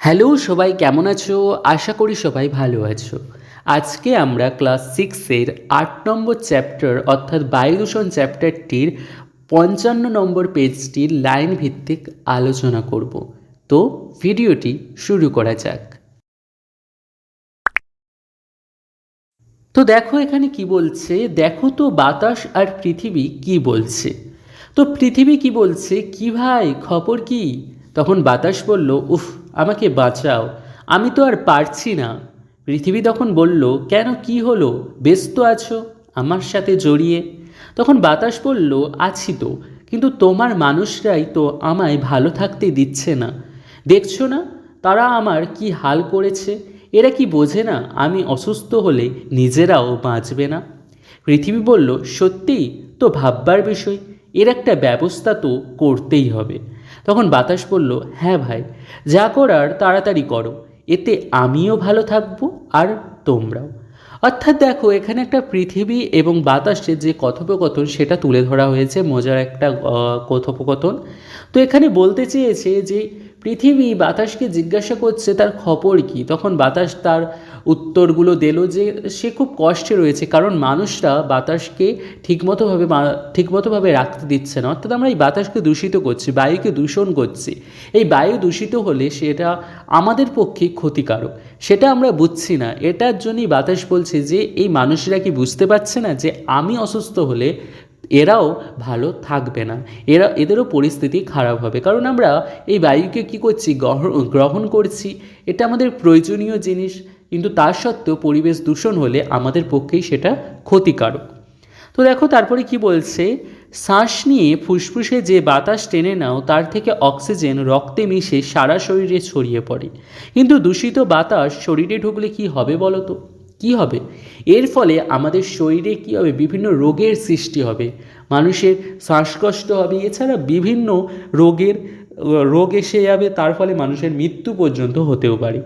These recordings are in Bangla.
হ্যালো, সবাই কেমন আছো? আশা করি সবাই ভালো আছো। আজকে আমরা ক্লাস সিক্সের আট নম্বর চ্যাপ্টার, অর্থাৎ বায়ুদূষণ চ্যাপ্টারটির পঞ্চান্ন নম্বর পেজটির লাইন ভিত্তিক আলোচনা করব। তো ভিডিওটি শুরু করা যাক। তো দেখো এখানে কি বলছে, দেখো তো বাতাস আর পৃথিবী কি বলছে। তো পৃথিবী কি বলছে, কি ভাই, খবর কি? তখন বাতাস বলল, উফ আমাকে বাঁচাও। আমি তো আর পারছি না। পৃথিবী তখন বলল, কেন? কি হলো? ব্যস্ত আছো? আমার সাথে জড়িয়ে? তখন বাতাস বলল, আছি তো, কিন্তু তোমার মানুষরাই তো আমায় ভালো থাকতে দিচ্ছে না। দেখছ না? তারা আমার কি হাল করেছে? এরা কি বোঝে না? আমি অসুস্থ হলে নিজেরাও বাঁচবে না? পৃথিবী বলল, সত্যিই তো ভাববার বিষয়। এর একটা ব্যবস্থা তো করতেই হবে। তখন বাতাস বলল হ্যাঁ ভাই, যা করার তাড়াতাড়ি করো। এতে আমিও ভালো থাকব আর তোমরাও। অর্থাৎ দেখো, এখানে একটা পৃথিবী এবং বাতাসের যে কথোপকথন, সেটা তুলে ধরা হয়েছে। মজার একটা কথোপকথন। তো এখানে বলতে চেয়েছে যে পৃথিবী বাতাসকে জিজ্ঞাসা করছে, তার খবর কি? তখন বাতাস তার উত্তরগুলো দিল যে, সে খুব কষ্টে রয়েছে, কারণ মানুষরা বাতাসকে ঠিকমতোভাবে ঠিকমতোভাবে রাখতে দিচ্ছে না। অর্থাৎ আমরা এই বাতাসকে দূষিত করছি, বায়ুকে দূষণ করছি। এই বায়ু দূষিত হলে সেটা আমাদের পক্ষে ক্ষতিকারক। সেটা আমরা বুঝছি না। এটার জন্যই বাতাস বলছে যে, এই মানুষরা কি বুঝতে পারছে না যে, আমি অসুস্থ হলে এরাও ভালো থাকবে না। এরা, এদেরও পরিস্থিতি খারাপ হবে। কারণ আমরা এই বায়ুকে কি করছি? গ্রহ- গ্রহণ করছি। এটা আমাদের প্রয়োজনীয় জিনিস। কিন্তু তার সত্ত্বেও পরিবেশ দূষণ হলে আমাদের পক্ষেই সেটা ক্ষতিকারক। তো দেখো, তারপরে কি বলছে? শ্বাস নিয়ে ফুসফুসে যে বাতাস টেনে নাও, তার থেকে অক্সিজেন রক্তে মিশে সারা শরীরে ছড়িয়ে পড়ে। কিন্তু দূষিত বাতাস শরীরে ঢুকলে কি হবে বলো তো? কী হবে? এর ফলে আমাদের শরীরে কী হবে? বিভিন্ন রোগের সৃষ্টি হবে। মানুষের শ্বাসকষ্ট হবে। এছাড়া বিভিন্ন রোগের, রোগ এসে যাবে, তার ফলে মানুষের মৃত্যু পর্যন্ত হতেও পারে।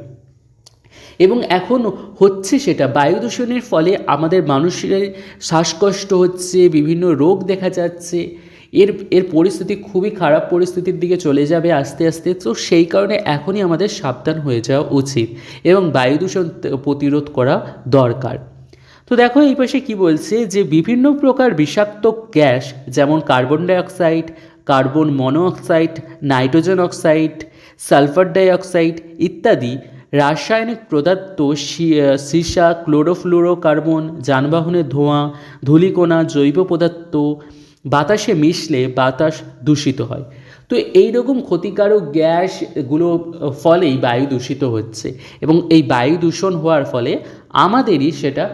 এবং এখন হচ্ছে সেটা, বায়ু দূষণের ফলে আমাদের মানুষের শ্বাসকষ্ট হচ্ছে, বিভিন্ন রোগ দেখা যাচ্ছে। এর এর পরিস্থিতি খুবই খারাপ পরিস্থিতির দিকে চলে যাবে আস্তে আস্তে। তো সেই কারণে এখনই আমাদের সাবধান হয়ে যাওয়া উচিত এবং বায়ু দূষণ প্রতিরোধ করা দরকার। তো দেখো এই পাশে কি বলছে যে বিভিন্ন প্রকার বিষাক্ত গ্যাস যেমন carbon dioxide, carbon monoxide nitrogen oxide, sulphur dioxide ইত্যাদি রাসায়নিক পদার্থ সীসা, ক্লোরোফ্লুরোকার্বন, যানবাহনের ধোঁয়া, ধূলিকণা, জৈব পদার্থ বাতাসে মিশলে বাতাস দূষিত হয়। তো এই রকম ক্ষতিকারক গ্যাসগুলো ফলেই বায়ু দূষিত হচ্ছে এবং এই বায়ু দূষণ হওয়ার ফলে আমাদেরই সেটা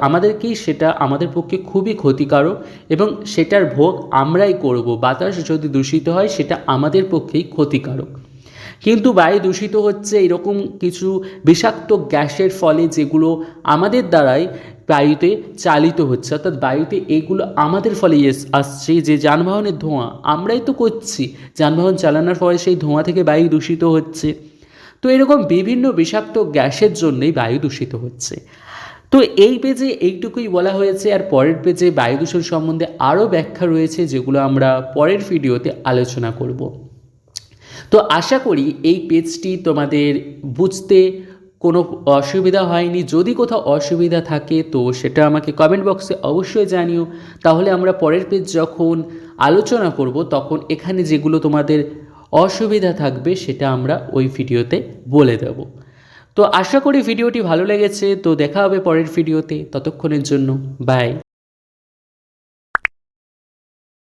আমাদেরকেই সেটা আমাদের পক্ষে খুবই ক্ষতিকারক এবং সেটার ভোগ আমরাই করব। বাতাস যদি দূষিত হয়, সেটা আমাদের পক্ষেই ক্ষতিকারক। কিন্তু বায়ু দূষিত হচ্ছে এরকম কিছু বিষাক্ত গ্যাসের ফলে যেগুলো আমাদের দ্বারাই বায়ুতে চালিত হচ্ছে। অর্থাৎ বায়ুতে এগুলো আমাদের ফলে আসছে যে যানবাহনের ধোঁয়া। আমরাই তো করছি। যানবাহন চালানোর ফলে সেই ধোঁয়া থেকে বায়ু দূষিত হচ্ছে। তো এরকম বিভিন্ন বিষাক্ত গ্যাসের জন্যই বায়ু দূষিত হচ্ছে। তো এই পেজে এইটুকুই বলা হয়েছে। আর পরের পেজে বায়ু দূষণ সম্বন্ধে আরও ব্যাখ্যা রয়েছে, যেগুলো আমরা পরের ভিডিওতে আলোচনা করব। তো আশা করি এই পেজটি তোমাদের বুঝতে কোনো অসুবিধা হয়নি। যদি কোথাও অসুবিধা থাকে তো সেটা আমাকে কমেন্ট বক্সে অবশ্যই জানিও। তাহলে আমরা পরের পেজ যখন আলোচনা করব, তখন এখানে যেগুলো তোমাদের অসুবিধা থাকবে সেটা আমরা ওই ভিডিওতে বলে দেব। তো আশা করি ভিডিওটি ভালো লেগেছে। তো দেখা হবে পরের ভিডিওতে। ততক্ষণের জন্য বাই